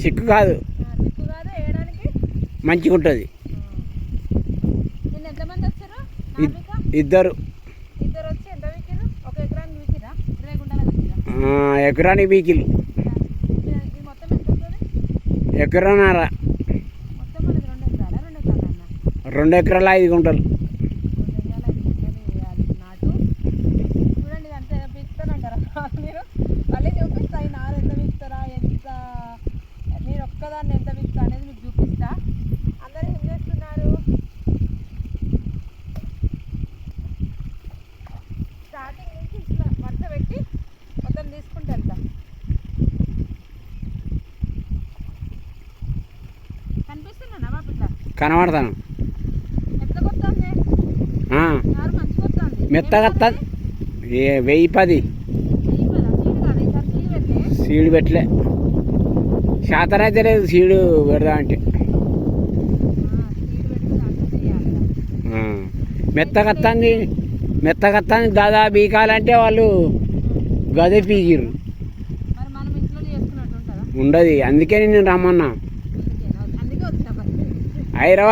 చిక్కు కాదు. మంచిగా ఉంటుంది. ఇద్దరు. ఎకరానికి ఎకరన్నర. ఎకరాలు అన్న? రెండు ఎకరాల ఐదు గుంటలు రెండు ఎకరాలు ఐదు గుంటలు వేయాలి నాటు చూడండి ఇది అంతే పీకుతానంటారా మీరు మళ్ళీ చూపిస్తా ఈ నారు ఎంత పీకుతారా ఎంత నేను ఒక్కదాన్ని ఎంత పీకుతా అనేది మీకు చూపిస్తా అందరూ ఏం చేస్తున్నారు స్టార్టింగ్ నుంచి ఇట్లా వరుస పెట్టి మొత్తం తీసుకుంటూ వెళ్తా కనిపిస్తున్నా బాబు ఇట్లా కనబడతాను. మెత్తగా ఏ వెయ్యి పది. సీడు పెట్టలే. శాతం అయితే లేదు సీడు పెడదా అంటే. ఆ, మెత్తగా వస్తుంది మెత్తగా వస్తుంది దాదా బీకాలంటే వాళ్ళు గదే పీకిర్రు. ఉండదు అందుకే నేను రమ్మన్నా. వచ్చినా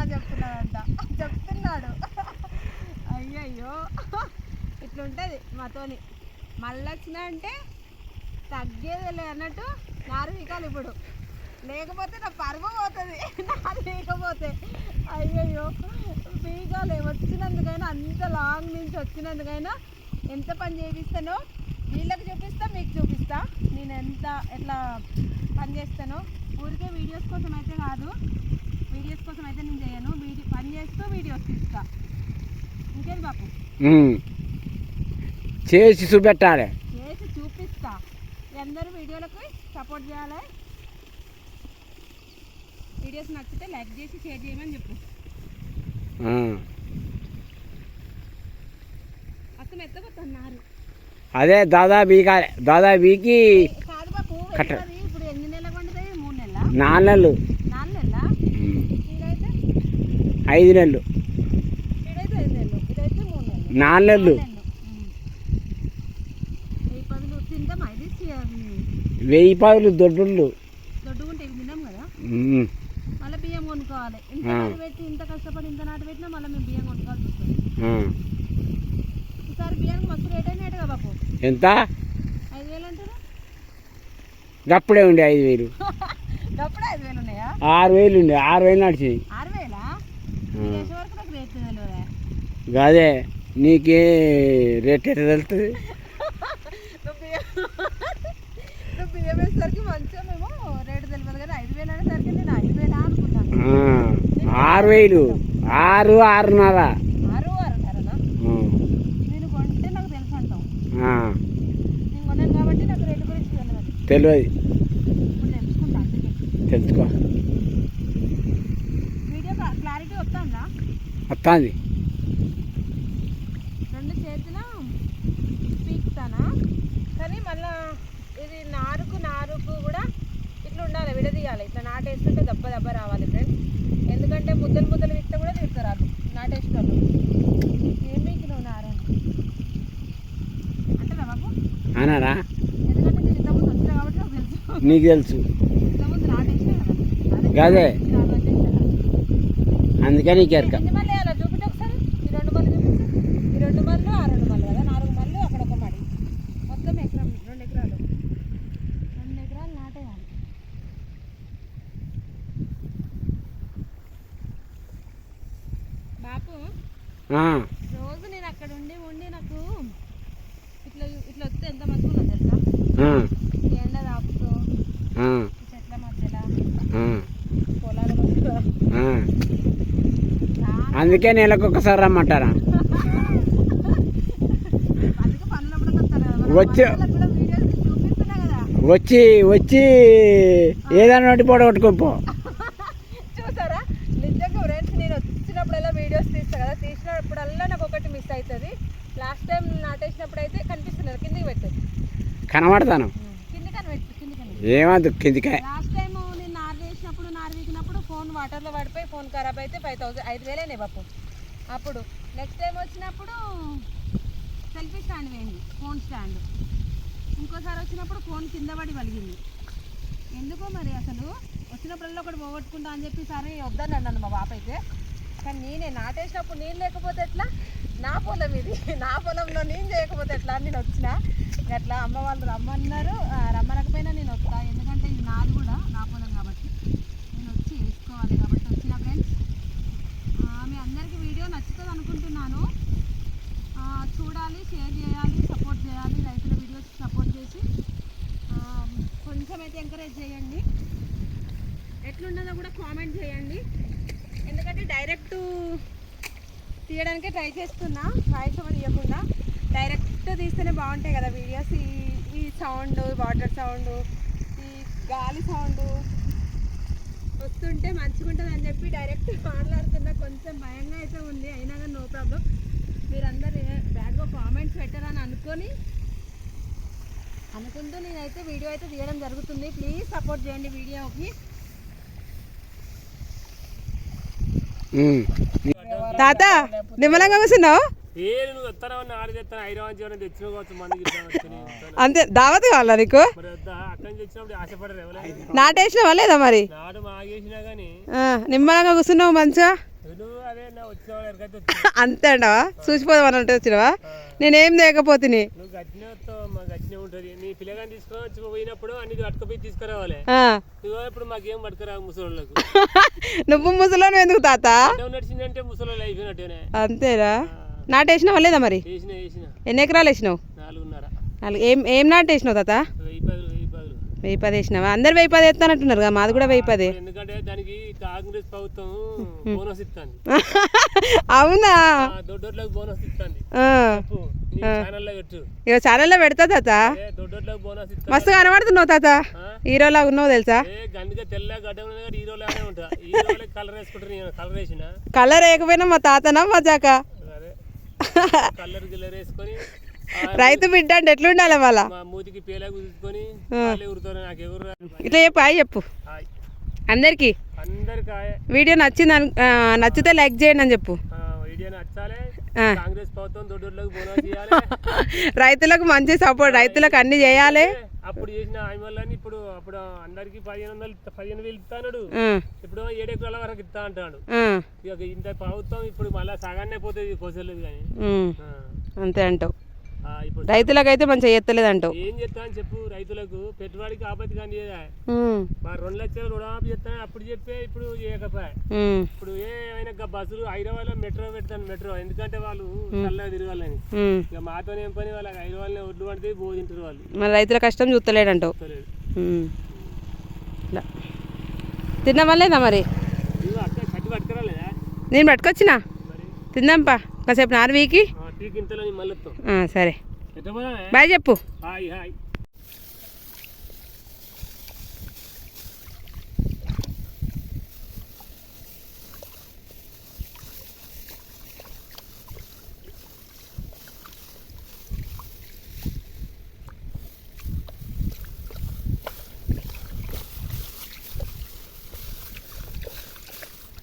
అని చెప్తున్నాడంట. చెప్తున్నాడు. అయ్యయ్యో. ఇట్లుంటుంది మాతోని. మళ్ళీ వచ్చినా అంటే తగ్గేదిలే అన్నట్టు నారు ఇప్పుడు. లేకపోతే నా పరువు పోతుంది. నారు వీకపోతే అయ్యయ్యో. వీకాలి వచ్చినందుకైనా అంత లాంగ్ నుంచి వచ్చినందుకైనా ఎంత పని చేపిస్తానో వీళ్ళకి చూపిస్తా మీకు చూపిస్తా. నేను ఎంత ఎట్లా పని చేస్తానో. ఊరికే వీడియోస్ కోసం అయితే కాదు వీడియోస్ కోసం అయితే నేను చేయను. వీడియో పని చేస్తూ వీడియోస్ తీస్తా. ఇంకేం బాపు. చేసి చూపెట్టాలి. చేసి చూపిస్తా. అందరూ వీడియోలకు సపోర్ట్ చేయాలి. వీడియోస్ నచ్చితే లైక్ చేసి షేర్ చేయమని చెప్పు. అదే దాదా బీకాలి దాదా బీకి కాదు బాపు కట్ట. నాలుగు నెలలు. ఐదు నెలలు. ఇదైతే ఐదు నెలలు ఇదైతే మూడు నెలలు. నాలుగు నెలలు. వెయ్యి పదులు దొడ్డుళ్ళు ఉమ్. మళ్ళీ బియ్యం కొనుక్కోవాలి. ఇంత పెట్టి ఇంత కష్టపడి ఇంత నాటు పెట్టినా మళ్ళీ మేము బియ్యం కొనుక్కోవాల్సి వస్తుంది ఆ. ఈసారి బియ్యానికి మస్తు రేట్ అయినట్టుగా బాపు ఎంత? వేలు అప్పుడే ఉండే ఐదు వేలు. వేలు ఆరు వేలు ఉండే ఆరు వేలు ఆరు వేలా? దేశం వరకు నాకు రేట్ ఎట్లా తెలుస్తుంది నువ్వు బియ్యం నువ్వు బియ్యం వేసేసరికి మంచిగా మేము రేటు తెలియదు కానీ ఐదు వేలు అనేసరికి నేను ఐదు వేలా అనుకున్నాను ఆ, ఆరు వేలు ఆరు ఆరున్నర ఆరు ఆరున్నరనా ఆ, నేను కొంటే నాకు తెలుసు అంటాం ఆ, నేను కొన్నాను కాబట్టి నాకు రేటు గురించి తెలియదు తెలుసుకో. వీడియో క్లారిటీ వస్తుందా? రెండు చేతుల పీకుతానా? కానీ మళ్ళా ఇది నారుకు నారుకు కూడా ఇట్లా ఉండాలి విడదీయాలి. ఇట్లా నాటేస్తుంటే దెబ్బ దెబ్బ రావాలి ఫ్రెండ్స్ ఎందుకంటే ముద్దలు ముద్దలు విస్తే కూడా తిడతారు వాళ్ళు నాటేసుకోవాలి ఏం పీకినావు నారు? అంటారా బాబు? అన్నారా ఎందుకంటే నేను ఇంతకుముందు వచ్చినా కాబట్టి నాకు తెలుసు. కదా. గదే. నారు నాటేసినా కదా. అందుకే నీకు ఎరక. ఎన్ని మళ్ళీ అలా చూపించు ఒకసారి. ఈ రెండు మళ్ళీ చూపించు. ఈ రెండు మళ్ళు ఆ రెండు మళ్ళు కదా. నాలుగు మళ్ళు అక్కడ ఒక మడి. మొత్తం ఎకరం రెండు ఎకరాలు. రెండు ఎకరాలు నాటేయాలి. బాపు ఆ, రోజు నేను అక్కడ ఉండి ఉండి నాకు ఇట్లా ఇట్లా వస్తే ఎంత మంచిగా తెలుసా ఆ, ఈ ఎండ తాపుతూ ఆ, ఈ చెట్ల మధ్యలో ఆ, పొలాల మధ్యలో ఆ. చాలా అందుకే నెలకు ఒకసారి రమ్మంటారా? వచ్చే- వచ్చి వచ్చి ఏదైనా నోటి పొడ కొట్టుకోపో చూసారా? నిజంగా ఫ్రెండ్స్ నేను వచ్చినప్పుడల్లా వీడియోస్ తీస్తా కదా. తీసినప్పుడల్లా నాకు ఒకటి మిస్ అవుతుంది. లాస్ట్ టైం నాటేసినప్పుడు అయితే కనిపిస్తున్నారు కిందికి కనబడతాను. కింది కని పెట్టు కింది కని ఏమద్దు కిందికే లాస్ట్ టైం నేను నారు వేసినప్పుడు నారు వీకినప్పుడు ఫోన్ ఖరాబ్ అయితే ఫైవ్ థౌసండ్ ఐదు వేలేనే బాపు. అప్పుడు నెక్స్ట్ టైం వచ్చినప్పుడు సెల్ఫీ స్టాండ్ వేయండి ఫోన్ స్టాండ్. ఇంకోసారి వచ్చినప్పుడు ఫోన్ కింద పడి పలిగింది. ఎందుకో మరి అసలు? వచ్చినప్పుడల్లా ఒకటి పోగొట్టుకుంటా అని చెప్పి సరే వద్దని అన్నాను మా బాప అయితే. కానీ నేనే నాటేసినప్పుడు నేను లేకపోతే ఎట్లా? నా పొలం ఇది. నా పొలంలో నేను చేయకపోతే ఎట్లా అని నేను వచ్చిన. అట్లా అమ్మ వాళ్ళు రమ్మన్నారు. రమ్మనకపోయినా నేను వస్తా. ఎందుకంటే ఇది నాది కూడా నా పొలం కాబట్టి. నేను వచ్చి వేసుకోవాలి కాబట్టి వచ్చిన ఫ్రెండ్స్ మీ అందరికీ వీడియో నచ్చుతుంది అనుకుంటున్నాను చూడాలి షేర్ చేయాలి సపోర్ట్ చేయాలి రైతుల వీడియోస్ సపోర్ట్ చేసి. కొంచెం అయితే ఎంకరేజ్ చేయండి. ఎట్లున్నదో కూడా కామెంట్ చేయండి. ఎందుకంటే డైరెక్ట్ తీయడానికే ట్రై చేస్తున్నా వాయిస్ ఓవర్ ఇవ్వకుండా డైరెక్ట్ తీస్తేనే బాగుంటాయి కదా వీడియోస్ ఈ ఈ సౌండ్ వాటర్ సౌండ్ ఈ గాలి సౌండ్ వస్తుంటే మంచిగా ఉంటుంది అని చెప్పి డైరెక్ట్ మాట్లాడుతున్నా. కొంచెం భయంగా అయితే ఉంది. అయినా కానీ నో ప్రాబ్లం మీరందరూ బ్యాడ్గా కామెంట్స్ పెట్టారని అనుకొని అనుకుంటూ నేనైతే వీడియో అయితే తీయడం జరుగుతుంది. ప్లీజ్ సపోర్ట్ చేయండి వీడియోకి. తాత నిమ్మలంగా కూర్చున్నావు? ఏ నువ్వు వస్తానని ఆడ తెస్తాను హైదరాబాద్ జీవనం తెచ్చిన కావచ్చు అంతే దావత్ కావాలా నీకు? అక్కడి నుంచి వచ్చినప్పుడు ఆశపడరు ఎవరైనా నాటేసినావా లేదా మరి? మాగేసినా కానీ నిమ్మలంగా కూర్చున్నావు మంచిగా? అంతే అంటావా? చూసిపోదాం అంటే వచ్చినావా నేనేం ఉంటుంది. నీ పిల్లగాని తీసుకొని పోయినప్పుడు అన్ని పట్టుకుపోయి తీసుకురావాలి. ఇదిగో ఇప్పుడు మాకేం పట్టుకురా ముసలోళ్ళకు? నువ్వు ముసలోను ఎందుకు తాత? నడిచిందంటే ముసలోళ్ళు అయిపోయినట్టేనే అంతేరా నాటేసినావా లేదా మరి? ఎన్ని ఎకరాలు వేసినావు? నాలుగు. ఏం ఏం నాటేసినావు తాత? వెయ్యి పది వేసినావా? అందరు వెయ్యి పది ఎత్తానంటున్నారు కదా మాది కూడా వెయ్యి పది. ఎందుకంటే దానికి కాంగ్రెస్ ప్రభుత్వం బోనస్ ఇస్తుంది అవునా? ఇక ఛానల్లో పెడతా తాత. మస్తు కనబడుతున్నావు తాత. హీరోలా ఉన్నావు తెలుసా? కలర్ వేయకపోయినా మా తాతనా మజాక అదే కలర్ గిల్లర్ వేసుకొని ఆ రైతు బిడ్డ అంటే ఎట్లుండాలి వాళ్ళ మా మూతికి పేలా కుదుకొని వాళ్ళే ఉరుతారు నాకు ఎవరు రారు. ఇట్లా చెప్పు హాయ్ చెప్పు. అందరికీ. వీడియో నచ్చింది నచ్చితే లైక్ చేయండి అని చెప్పు. రైతులకు మంచి సపోర్ట్ రైతులకు అన్ని చేయాలి. అప్పుడు చేసిన హామీలని ఇప్పుడు అప్పుడు అందరికి పదిహేను వందలు పదిహేను వేలు ఇస్తాడు ఇప్పుడు ఏడు ఎకరాల వరకు ఇస్తా అంటాడు ఇక ఇంత ప్రభుత్వం ఇప్పుడు మళ్ళీ సగానే పోతుంది కోసలేదు కానీ. అంతే అంటావు. రైతులకైతే మంచిగా అంటావు ఏం చెప్తా అని చెప్పు రైతులకు పెట్టుబడికి ఆపత్తి కానీ మా రెండు లక్షలు రుణమాఫీ చెప్తాను అప్పుడు చెప్పే ఇప్పుడు చేయకపోయా. ఇప్పుడు ఏమైనా గా బస్సులు హైదరాబాద్లో మెట్రో పెడతాను మెట్రో ఎందుకంటే వాళ్ళు చల్లగా తిరగాలని. ఇక మాతో ఏం పని వాళ్ళకి హైదరాబాద్లో ఒడ్డు పడితే బోధింటారు వాళ్ళు. మన రైతుల కష్టం చూస్తలేడంటావు తిన్నామా లేదా మరి? నేను పట్టుకొచ్చినా? మరి? తిందాంపా కాసేపు నారు వీకి ఆ, టీ గింతలో నీ మళ్ళీ వస్తాం ఆ, సరే. బాయ్ చెప్పు హాయ్ హాయ్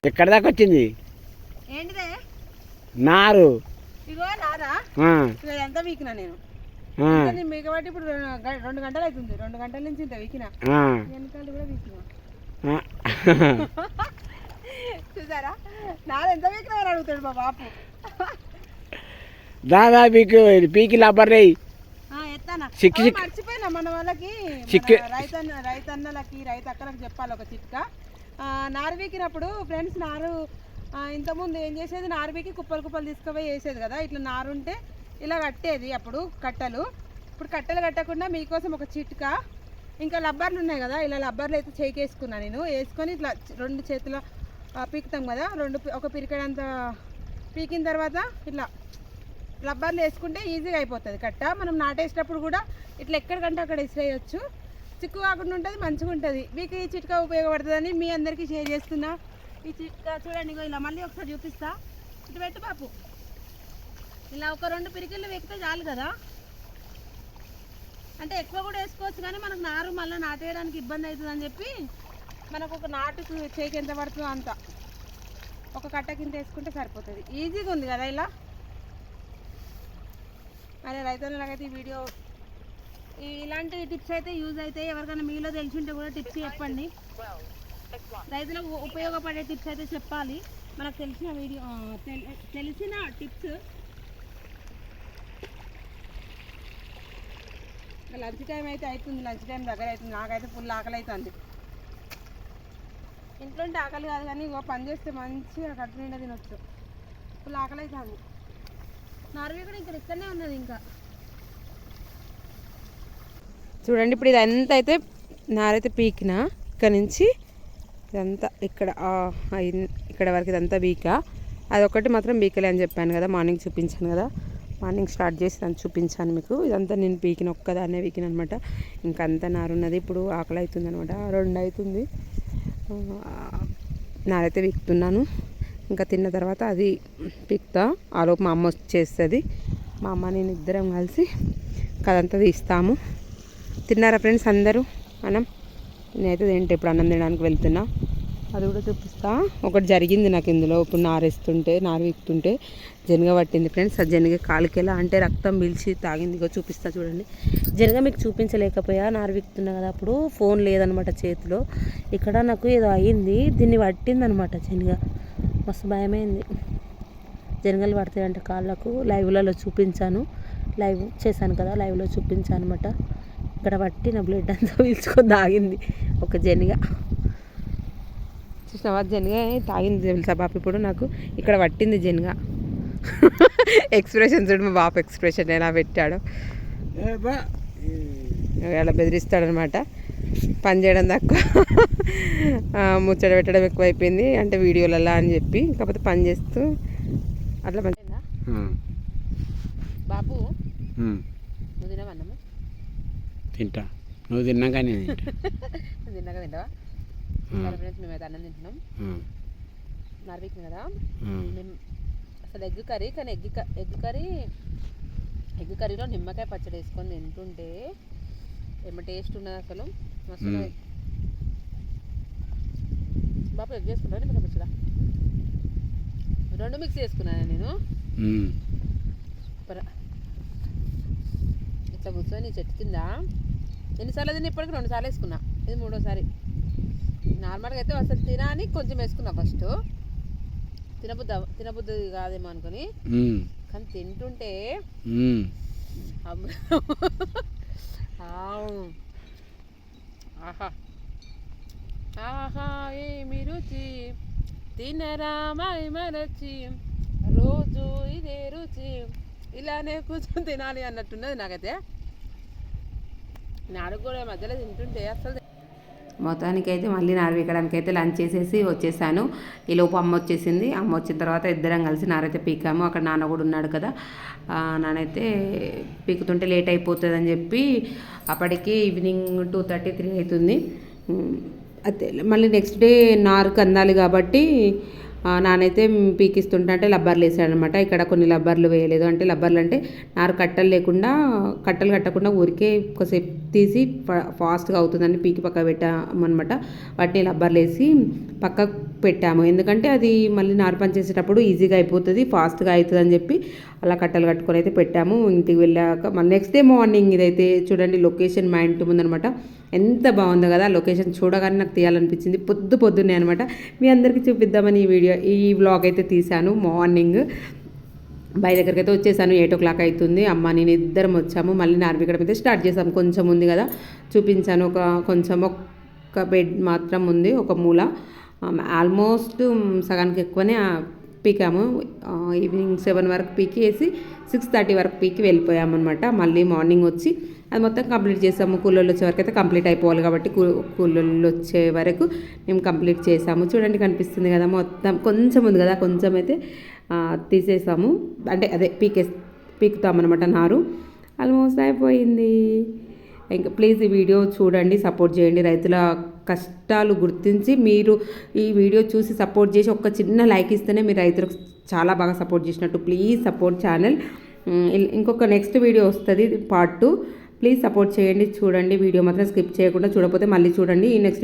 ఎక్కడి దాకా వచ్చింది? ఏంటిదే? నారు. ఇగో నారా. ఇదంతా వీకినా నేను. మిగబట్టి ఇప్పుడు రెండు గ- రెండు గంటలు అవుతుంది రెండు గంటల నుంచి ఇంత వీకినా. వెనకాల కూడా వీకినా. ఆ. చూసారా? నాది ఎంత వీకినా అని అడుగుతాడు మా బాపు. దాదా పీకి ఎత్తానా? చిక్కి ఓ, చిక్కి. మర్చిపోయినా మన వాళ్ళకి. చిక్కి. రైతన్న రైతన్నలకి రైతు అక్కలకు చెప్పాలి ఒక చిట్కా. నారు వీకినప్పుడు ఫ్రెండ్స్ నారు ఇంతకుముందు ఏం చేసేది? నారు వీకి కుప్పలు కుప్పలు తీసుకుపోయి వేసేది కదా. ఇట్లా నారు ఉంటే ఇలా కట్టేది అప్పుడు కట్టలు. ఇప్పుడు కట్టలు కట్టకుండా మీకోసం ఒక చిట్కా. ఇంకా లబ్బర్లు ఉన్నాయి కదా ఇలా లబ్బర్లు అయితే చేకేసుకున్నా నేను. వేసుకొని ఇట్లా రెండు చేతుల పీకుతాం కదా రెండు ఒక పిరికడంత పీకిన తర్వాత ఇట్లా రబ్బర్లు వేసుకుంటే ఈజీగా అయిపోతుంది కట్ట. మనం నాటేసేటప్పుడు కూడా ఇట్లా ఎక్కడికంటే అక్కడ ఇసిరేయచ్చు చిక్కు కాకుండా ఉంటుంది మంచిగా ఉంటుంది. మీకు ఈ చిట్కా ఉపయోగపడుతుందని మీ అందరికీ షేర్ చేస్తున్నా. ఈ చిట్కా చూడండి ఇలా మళ్ళీ ఒకసారి చూపిస్తా. ఇటు పెట్టు పాపు ఇలా ఒక రెండు పిరికిళ్ళు వెక్కితే చాలు కదా. అంటే ఎక్కువ కూడా వేసుకోవచ్చు కానీ మనకు నారు మళ్ళీ నాటేయడానికి ఇబ్బంది అవుతుందని చెప్పి మనకు ఒక నాటుకు చేకి ఎంత పడుతుందో అంత. ఒక కట్ట కింద వేసుకుంటే సరిపోతుంది. ఈజీగా ఉంది కదా ఇలా. అదే రైతులకైతే ఈ వీడియో ఇలాంటి టిప్స్ అయితే యూజ్ అవుతాయి ఎవరికైనా మీలో తెలిసి ఉంటే కూడా టిప్స్ చెప్పండి. రైతులకు ఉపయోగపడే టిప్స్ అయితే చెప్పాలి. మనకు తెలిసిన వీడియో తెలిసిన టిప్స్ లంచ్ టైం అయితే అవుతుంది లంచ్ టైం దగ్గర అవుతుంది. నాకైతే ఫుల్ ఆకలి అవుతుంది ఇంట్లో ఉంటే ఆకలి కాదు కానీ ఇగో పని చేస్తే మంచిగా కట్టు నిండా తినొచ్చు. ఫుల్ ఆకలి అవుతుంది నార్వే కూడా ఇక్కడ ఇక్కడనే ఉన్నది ఇంకా. చూడండి ఇప్పుడు ఇది ఎంత అయితే నారైతే పీకిన. ఇక్కడ నుంచి ఇదంతా ఇక్కడ ఆ, ఇక్కడ వరకు ఇదంతా బీక అదొకటి మాత్రం బీకలే అని చెప్పాను కదా మార్నింగ్ చూపించాను కదా. మార్నింగ్ స్టార్ట్ చేసి దాన్ని చూపించాను మీకు. ఇదంతా నేను పీకిన ఒక్కదాన్నే పీకిన అనమాట. ఇంకంతా నారున్నది. ఇప్పుడు ఆకలి అవుతుంది అనమాట రెండు అవుతుంది నారైతే పీకుతున్నాను. ఇంకా తిన్న తర్వాత అది పీక్తా. ఆలోపు మా అమ్మ వచ్చేస్తుంది మా అమ్మ నేను ఇద్దరం కలిసి కదంతా తీస్తాము. తిన్నారా ఫ్రెండ్స్ అందరూ? మనం నేనైతే తింటే ఇప్పుడు అన్నం తినడానికి వెళ్తున్నా. అది కూడా చూపిస్తా. ఒకటి జరిగింది నాకు ఇందులో. ఇప్పుడు నారేస్తుంటే నారు విక్తుంటే జనగ పట్టింది ఫ్రెండ్స్. ఆ జనగ కాలుకి ఎలా అంటే రక్తం పీల్చి తాగింది. ఇగో చూపిస్తా చూడండి. జనగ మీకు చూపించలేకపోయా? నారు విక్తున్నా కదా అప్పుడు. ఫోన్ లేదనమాట చేతిలో. ఇక్కడ నాకు ఏదో అయ్యింది దీన్ని పట్టింది అనమాట జనగ. మస్తు భయమైంది. జనగలు పడతాయంటే కాళ్ళకు. లైవ్లలో చూపించాను. లైవ్ చేశాను కదా. లైవ్లో చూపించాను అనమాట ఇక్కడ పట్టి నా బ్లడ్ అంతా పీల్చుకొని తాగింది. ఒక జనగ. చూసినావా? జనిగ తాగింది తెలుసా బాప ఇప్పుడు నాకు. ఇక్కడ పట్టింది జనిగ. ఎక్స్ప్రెషన్ చూడు మా బాప ఎక్స్ప్రెషన్ ఎలా పెట్టాడో. అలా బెదిరిస్తాడనమాట. పని చేయడం తక్కువ. ఆ, ముచ్చట పెట్టడం ఎక్కువైపోయింది. అంటే వీడియోలలో అని చెప్పి. కాకపోతే పని చేస్తూ అట్లా పని బాబు నువ్వు తినవన్నమ్మా తింటా. నువ్వు తిన్నాక నేను తింటా. నువ్వు తిన్నాక తింటావా? ఫ్రెండ్స్ మేమైతే అన్నం తింటున్నాం. నార్వీక్ కదా. మేము. అసలు ఎగ్ కర్రీ కానీ ఎగ్ ఎగ్ కర్రీ ఎగ్ కర్రీలో నిమ్మకాయ పచ్చడి వేసుకొని తింటుంటే ఏమో టేస్ట్ ఉన్నది అసలు. మస్తు. బాబు ఎగ్ చేసుకుంటా నిమ్మకాయ పచ్చడా? రెండు మిక్స్ చేసుకున్నాను నేను? ఇట్లా కూర్చొని చెట్టు కింద ఎన్నిసార్లు తిని ఇప్పటికి రెండు సార్లు వేసుకున్నా. ఇది మూడోసారి. నార్మల్గా అయితే అసలు తినా అని కొంచెం వేసుకున్నా ఫస్ట్. తినబుద్ధి తినబుద్ధి కాదేమో అనుకుని. కానీ తింటుంటే. ఆహా. ఆహా ఏమి రుచి? తినరామాయి మరచి? రోజు ఇదే రుచి. ఇలానే కూర్చొని తినాలి అన్నట్టున్నది నాకైతే. నాడు కూడా మధ్యలో తింటుంటే అసలు మొత్తానికి అయితే మళ్ళీ నారవీకడానికి అయితే లంచ్ చేసేసి వచ్చేసాను. ఈ లోపు అమ్మ వచ్చేసింది. అమ్మ వచ్చిన తర్వాత ఇద్దరం కలిసి నారైతే పీకాము. అక్కడ నాన్న కూడా ఉన్నాడు కదా. నానైతే పీకుతుంటే లేట్ అయిపోతుంది అని చెప్పి అప్పటికి ఈవినింగ్ టూ థర్టీ త్రీ అవుతుంది. అయితే మళ్ళీ నెక్స్ట్ డే నారుకు అందాలి కాబట్టి నానైతే పీకిస్తుంటే అంటే లబ్బర్లు వేసాడనమాట ఇక్కడ కొన్ని లబ్బర్లు వేయలేదు. అంటే లబ్బర్లు అంటే నారు కట్టలు లేకుండా కట్టలు కట్టకుండా ఊరికే ఒకసేపు తీసి ఫా- ఫాస్ట్గా అవుతుందని పీకి పక్క పెట్టామన్నమాట. వాటిని లబ్బర్లు వేసి పక్క పెట్టాము. ఎందుకంటే అది మళ్ళీ నార్పం పని చేసేటప్పుడు ఈజీగా అయిపోతుంది ఫాస్ట్గా అవుతుంది అని చెప్పి అలా కట్టలు కట్టుకొని అయితే పెట్టాము. ఇంటికి వెళ్ళాక మళ్ళీ నెక్స్ట్ డే మార్నింగ్ ఇదైతే చూడండి లొకేషన్ మా ఇంటి ముందనమాట. ఎంత బాగుందో కదా లొకేషన్ చూడగానే నాకు తీయాలనిపించింది. పొద్దు పొద్దున్నే అనమాట. మీ అందరికీ చూపిద్దామని ఈ వీడియో ఈ వ్లాగ్ అయితే తీశాను మార్నింగ్. బాయ్ దగ్గరికి అయితే వచ్చేసాను ఎయిట్ ఓ క్లాక్ అవుతుంది. అమ్మ నేను ఇద్దరం వచ్చాము. మళ్ళీ నార్వికడం అయితే స్టార్ట్ చేసాము. కొంచెం ఉంది కదా చూపించాను. ఒక కొంచెం ఒక్క బెడ్ మాత్రం ఉంది ఒక మూల. ఆల్మోస్ట్ సగానికి ఎక్కువనే పీకాము. ఈవినింగ్ సెవెన్ వరకు పీకి వేసి సిక్స్ థర్టీ వరకు పీకి వెళ్ళిపోయామన్నమాట. మళ్ళీ మార్నింగ్ వచ్చి అది మొత్తం కంప్లీట్ చేసాము. కూలోళ్ళు వచ్చే వరకు అయితే కంప్లీట్ అయిపోవాలి కాబట్టి కూలోళ్ళు వచ్చే వరకు మేము కంప్లీట్ చేసాము. చూడండి కనిపిస్తుంది కదా మొత్తం. కొంచెం ఉంది కదా కొంచెం అయితే తీసేసాము. అంటే అదే పీకే పీకుతామన్నమాట నారు. ఆల్మోస్ట్ అయిపోయింది. ఇంకా ప్లీజ్ ఈ వీడియో చూడండి సపోర్ట్ చేయండి. రైతుల కష్టాలు గుర్తించి మీరు ఈ వీడియో చూసి సపోర్ట్ చేసి ఒక చిన్న లైక్ ఇస్తేనే మీరు రైతులకు చాలా బాగా సపోర్ట్ చేసినట్టు. Please support channel. ఇంకొక నెక్స్ట్ వీడియో వస్తుంది పార్ట్ టూ ప్లీజ్ సపోర్ట్ చేయండి చూడండి. వీడియో మాత్రం స్కిప్ చేయకుండా చూడకపోతే మళ్ళీ చూడండి. ఈ నెక్స్ట్